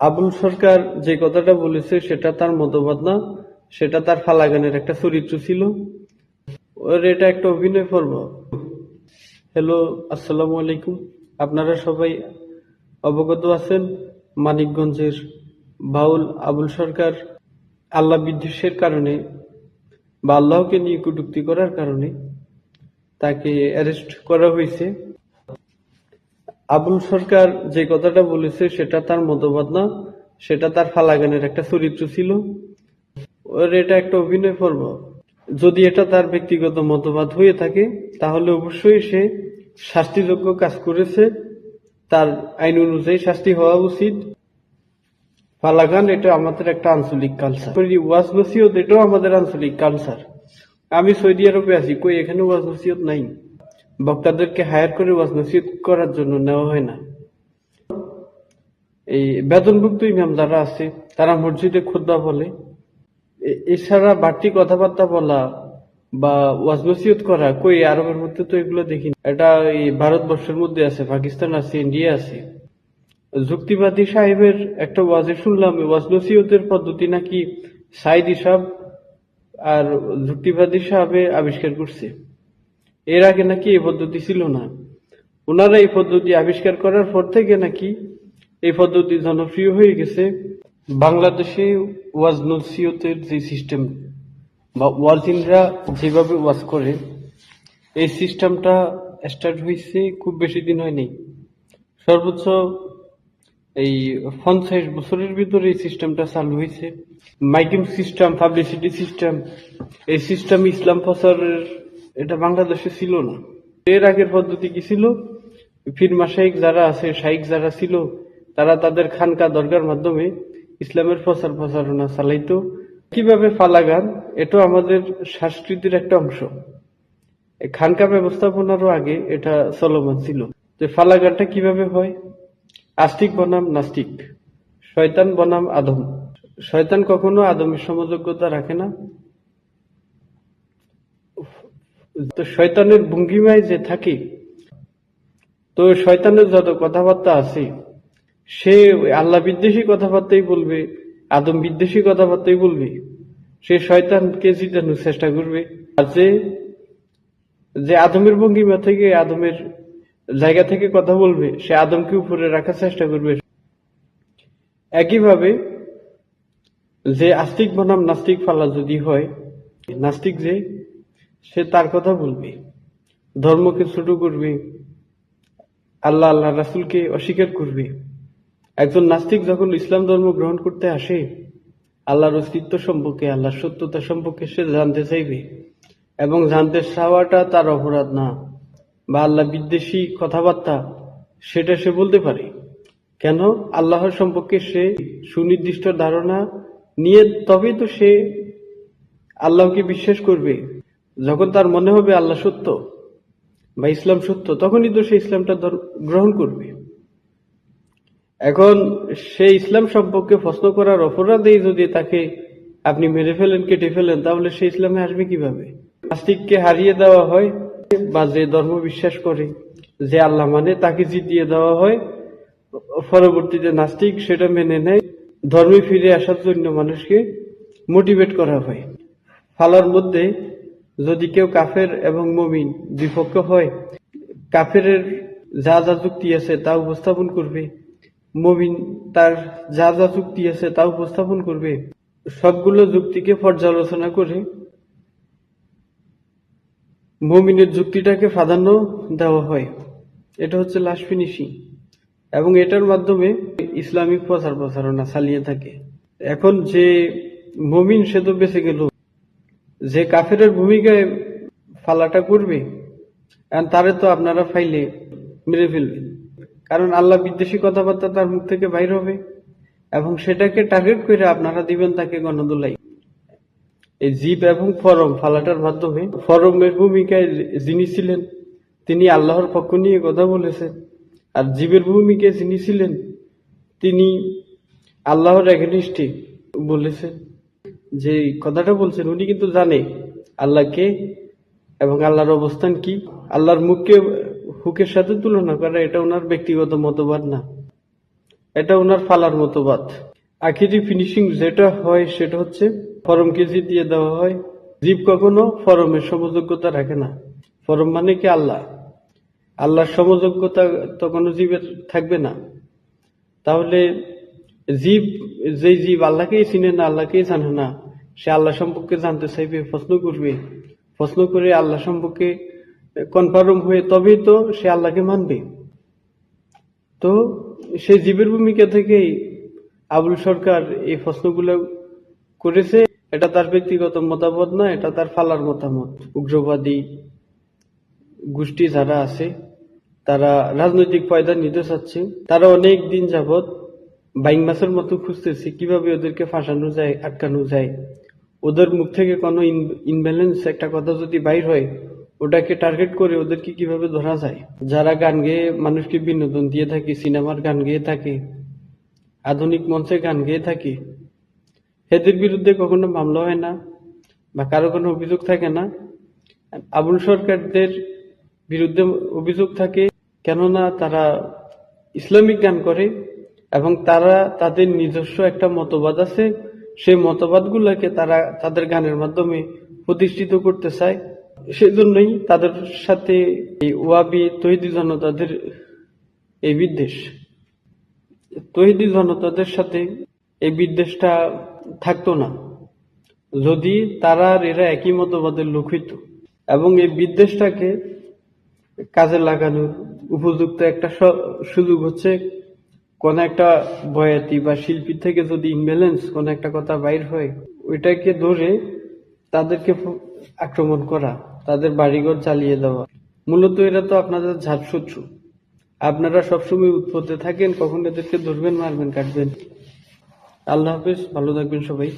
আবুল সরকার যে কথাটা বলেছে, সেটা তার মতবাদ না, সেটা তার ফালাগানের একটা চরিত্র ছিল। ওর এটা একটা অভিনয় পর্ব হ্যালো আসসালামু আলাইকুম। আপনারা সবাই অবগত আছেন মানিকগঞ্জের বাউল আবুল সরকার আল্লাহ বিদ্বেষের কারণে বা আল্লাহকে নিয়ে কটূক্তি করার কারণে তাকে অ্যারেস্ট করা হয়েছে। আবুল সরকার যে কথাটা বলেছে, সেটা তার মতবাদ না, সেটা তার ফালাগানের একটা চরিত্র ছিল। ওর এটা একটা অভিনয় পর্ব। যদি এটা তার ব্যক্তিগত মতবাদ হয়ে থাকে, তাহলে অবশ্যই সে শাস্তিযোগ্য কাজ করেছে। তার আইন অনুযায়ী শাস্তি হওয়া উচিত। ফালাগান, এটা আমাদের একটা আঞ্চলিক কালচার ওয়াজ নসিহত এটাও আমাদের আঞ্চলিক কালচার আমি সৌদি আরবে আছি, কই এখানে ওয়াজ নসিহত নাই। বক্তাদেরকে হায়ার করে ওয়াজ নসিহত করার জন্য নেওয়া হয় না। এই বেতনভুক্ত ইমাম যারা আছে, তারা মসজিদে খুদ্া বলে। এছাড়া বাড়তি কথাবার্তা বলা বা ওয়াজ নসিহত করা, কই আরবের মধ্যে তো এগুলো দেখিনি। এটা এই ভারতবর্ষের মধ্যে আছে, পাকিস্তান আছে, ইন্ডিয়া আছে। যুক্তিবাদী সাহেবের একটা ওয়াজে শুনলাম ওয়াজ নসিহতের পদ্ধতি নাকি সাইদি সাহেব আর যুক্তিবাদী সাহেবে আবিষ্কার করছে। এর আগে নাকি এই পদ্ধতি ছিল না। ওনারা এই পদ্ধতি আবিষ্কার করার পর থেকে নাকি এই পদ্ধতি জনপ্রিয় হয়ে গেছে। বাংলাদেশে ওয়াজ নসিহতের যে সিস্টেম বা ওয়াজিনরা যেভাবে ওয়াজ করে, এই সিস্টেমটা স্টার্ট হয়েছে খুব বেশি দিন হয়নি। সর্বোচ্চ এই পঞ্চাশ বছরের ভিতরে এই সিস্টেমটা চালু হয়েছে। মাইকিং সিস্টেম পাবলিসিটি সিস্টেম এই সিস্টেম ইসলাম প্রচারের এটা বাংলাদেশে ছিল না। এর আগের পদ্ধতি কি ছিল? ফিরমা শাইক যারা আছে শাইক যারা ছিল, তারা তাদের খানকা দরগার মাধ্যমে ইসলামের প্রচার প্রচারণা চালাইতো। কীভাবে ফালাগান? এটাও আমাদের সংস্কৃতির একটা অংশ। খানকা ব্যবস্থাপনারও আগে এটা চলমান ছিল। যে ফালাগানটা কীভাবে হয়? আস্তিক বনাম নাস্তিক, শয়তান বনাম আদম। শয়তান কখনো আদমের সমযোগ্যতা রাখে না। তো শয়তানের ভঙ্গিমায় যে থাকে, তো শয়তানের যত কথাবার্তা আছে, সে আল্লাহ বিদ্বেষী কথাবার্তাই বলবে, আদম বিদ্বেষী কথাবার্তাই বলবে, সে শয়তানকে জিতানোর চেষ্টা করবে। আর যে যে আদমের ভঙ্গিমা থেকে, আদমের জায়গা থেকে কথা বলবে, সে আদমকে উপরে রাখার চেষ্টা করবে। একইভাবে, যে আস্তিক বনাম নাস্তিক ফালা যদি হয়, নাস্তিক যে সে তার কথা বলবে। ধর্মকে ছোট করবে। আল্লাহ আল্লাহ রাসুলকে অস্বীকার করবে। একজন নাস্তিক যখন ইসলাম ধর্ম গ্রহণ করতে আসে, আল্লাহর অস্তিত্ব সম্পর্কে, আল্লাহর সত্যতা সম্পর্কে সে জানতে চাইবে এবং জানতে চাওয়াটা তার অপরাধ না বা আল্লাহ বিদ্বেষী কথাবার্তা সেটা সে বলতে পারে। কেন? আল্লাহর সম্পর্কে সে সুনির্দিষ্ট ধারণা নিয়ে তবেই তো সে আল্লাহকে বিশ্বাস করবে। যখন তার মনে হবে আল্লাহ সত্য বা ইসলাম সত্য, তখনই তো সে ইসলামটা গ্রহণ করবে। এখন সে ইসলাম সম্পর্কে প্রশ্ন করার অপরাধেই যদি তাকে আপনি মেরে ফেলেন, কেটে ফেলেন, তাহলে সে ইসলামে আসবে কীভাবে? নাস্তিককে হারিয়ে দেওয়া হয় বা যে ধর্ম বিশ্বাস করে, যে আল্লাহ মানে তাকে জিতিয়ে দেওয়া হয়। পরবর্তীতে নাস্তিক সেটা মেনে নেয়। ধর্মে ফিরে আসার জন্য মানুষকে মোটিভেট করা হয়। ফালার মধ্যে যদি কেউ কাফের এবং মমিন বিপক্ষ হয় কাফের যা যা যুক্তি আছে তা উপস্থাপন করবে। মমিন তার যা যা যুক্তি আছে তা উপস্থাপন করবে। সবগুলো যুক্তিকে পর্যালোচনা করে মমিনের যুক্তিটাকে প্রাধান্য দেওয়া হয়। এটা হচ্ছে লাস্ট ফিনিশিং এবং এটার মাধ্যমে ইসলামিক প্রচার প্রচারণা চালিয়ে থাকে। এখন যে মমিন সে তো বেঁচে গেল। যে কাফেরের ভূমিকায় ফালাটা করবে তারে তো আপনারা ফাইলে মেরে ফেলবেন। কারণ আল্লাহ বিদ্বেষী কথাবার্তা তার মুখ থেকে বাইর হবে, এবং সেটাকে টার্গেট করে আপনারা দিবেন তাকে গণদোলাই এই জীব এবং ফরম ফালাটার মাধ্যমে, ফরমের ভূমিকায় যিনি ছিলেন, তিনি আল্লাহর পক্ষ নিয়ে কথা বলেছেন, আর জীবের ভূমিকায় যিনি ছিলেন, তিনি আল্লাহর এগেনিস্টে বলেছেন। যে কথাটা বলছেন, উনি কিন্তু জানে আল্লাহকে এবং আল্লাহর অবস্থান কি। আল্লাহর মুখকে, হুকের সাথে তুলনা করা, এটা ওনার ব্যক্তিগত মতবাদ না। এটা ওনার ফালার মতবাদ। আখিরি ফিনিশিং যেটা হয়, সেটা হচ্ছে ফরম কেজি দিয়ে দেওয়া হয়। জীব কখনো ফরমের সমযোগ্যতা রাখে না। ফরম মানে কি? আল্লাহ। আল্লাহর সমযোগ্যতা তো কোনো জীবের থাকবে না। তাহলে জীব যে জীব আল্লাহকেই চিনে না, আল্লাহকেই জানে না, সে আল্লাহ সম্পর্কে জানতে চাইবে, প্রশ্ন করবে। প্রশ্ন করে আল্লাহ সম্পর্কে কনফার্ম হয়ে তবেই তো সে আল্লাহকে মানবে। তো সেই জীবের ভূমিকা থেকেই আবুল সরকার এই প্রশ্নগুলো করেছে। এটা তার ব্যক্তিগত মতামত না, এটা তার ফালার মতামত। উগ্রবাদী গোষ্ঠী যারা আছে, তারা রাজনৈতিক ফায়দা নিতে চাচ্ছে। তারা অনেক দিন যাবৎ বাইং মাছের মতো খুঁজতেছি, কীভাবে ওদেরকে ফাঁসানো যায়, আটকানো যায়। ওদের মুখ থেকে কোনো ইনব্যালেন্স একটা কথা যদি বাইর হয়, ওটাকে টার্গেট করে ওদেরকে কীভাবে ধরা যায়? যারা গান গেয়ে মানুষকে বিনোদন দিয়ে থাকে, সিনেমার গান গেয়ে থাকে, আধুনিক মঞ্চে গান গেয়ে থাকে, এদের বিরুদ্ধে কখনো মামলা হয় না বা কারও কোনো অভিযোগ থাকে না। আবুল সরকারদের বিরুদ্ধে অভিযোগ থাকে, কেননা তারা ইসলামিক গান করে এবং তারা তাদের নিজস্ব একটা মতবাদ আছে। সেই মতবাদগুলোকে তারা তাদের গানের মাধ্যমে প্রতিষ্ঠিত করতে চায়। সেজন্যই তাদের সাথে এই ওয়াবি তৈরি জনতাদের এই বিদ্বেষ। তৈরি জনতাদের সাথে এই বিদ্বেষটা থাকতো না। যদি তারা আর এরা একই মতবাদের লোক হইত। এবং এই বিদ্বেষটাকে কাজে লাগানোর উপযুক্ত একটা সুযোগ হচ্ছে কোন একটা বয়াতি বা শিল্পী থেকে যদি ইমব্যালেন্স কোন একটা কথা বাইর হয়, ওইটাকে ধরে তাদেরকে আক্রমণ করা, তাদের বাড়িঘর চালিয়ে দেওয়া। মূলত এরা তো আপনাদের ঝাপশত্রু আপনারা সবসময় উৎপত্তি থাকেন, কখন এদেরকে ধরবেন, মারবেন, কাটবেন। আল্লাহ হাফিজ, ভালো থাকবেন সবাই।